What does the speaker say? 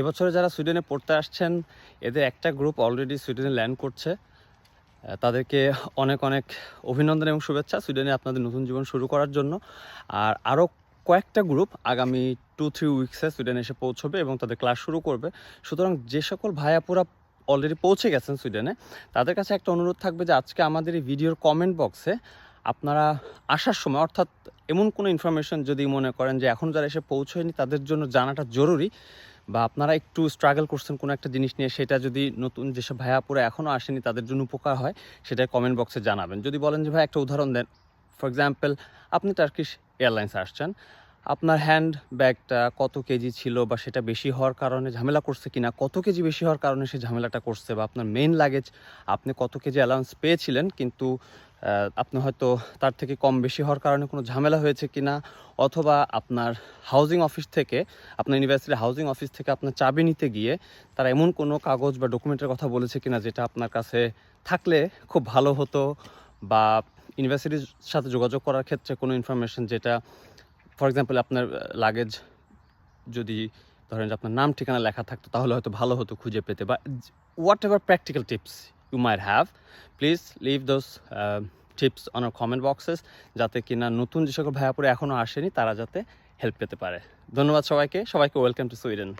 এবছরে যারা সুইডেনে পড়তে আসছেন, এদের একটা গ্রুপ অলরেডি সুইডেনে ল্যান্ড করছে। তাদেরকে অনেক অনেক অভিনন্দন এবং শুভেচ্ছা সুইডেনে আপনাদের নতুন জীবন শুরু করার জন্য। আর আরও কয়েকটা গ্রুপ আগামী টু থ্রি উইকসে সুইডেনে এসে পৌঁছবে এবং তাদের ক্লাস শুরু করবে। সুতরাং যে সকল ভাইয়াপুরা অলরেডি পৌঁছে গেছেন সুইডেনে, তাদের কাছে একটা অনুরোধ থাকবে যে আজকে আমাদের এই ভিডিওর কমেন্ট বক্সে আপনারা আসার সময়, অর্থাৎ এমন কোনো ইনফরমেশন যদি মনে করেন যে এখন যারা এসে পৌঁছয়নি তাদের জন্য জানাটা জরুরি। বা আপনারা একটু স্ট্রাগল করছেন কোনো একটা জিনিস নিয়ে, সেটা যদি নতুন যেসব ভাইয়াপুরা এখনও আসেনি, তাদের জন্য উপকার হয়, সেটা কমেন্ট বক্সে জানাবেন। যদি বলেন যে, ভাই, একটা উদাহরণ দেন। ফর এক্সাম্পল আপনি টার্কিশ এয়ারলাইন্স আসছেন। আপনার হ্যান্ড ব্যাগটা কত কেজি ছিল বা সেটা বেশি হওয়ার কারণে ঝামেলা করছে কিনা, কত কেজি বেশি হওয়ার কারণে সে ঝামেলাটা করছে বা আপনার মেইন লাগেজ আপনি কত কেজি অ্যালাউন্স পেয়েছিলেন, কিন্তু আপনি হয়তো তার থেকে কম বেশি হওয়ার কারণে কোনো ঝামেলা হয়েছে কিনা, অথবা আপনার হাউজিং অফিস থেকে, আপনার ইউনিভার্সিটির হাউজিং অফিস থেকে আপনার চাবি নিতে গিয়ে তারা এমন কোনো কাগজ বা ডকুমেন্টের কথা বলেছে কিনা যেটা আপনার কাছে থাকলে খুব ভালো হতো, বা ইউনিভার্সিটির সাথে যোগাযোগ করার ক্ষেত্রে কোনো ইনফরমেশন যেটা ফর এক্সাম্পল আপনার লাগেজ যদি ধরেন আপনার নাম ঠিকানা লেখা থাকতো, তাহলে হয়তো ভালো হতো খুঁজে পেতে, বা whatever practical tips you have have please leave uh, tips on comment boxes যাতে কিনা নতুন যে সকল ভাইয়াপুরে এখনও আসেনি তারা যাতে হেল্প পেতে পারে। ধন্যবাদ সবাইকে সবাইকে ওয়েলকাম টু সুইডেন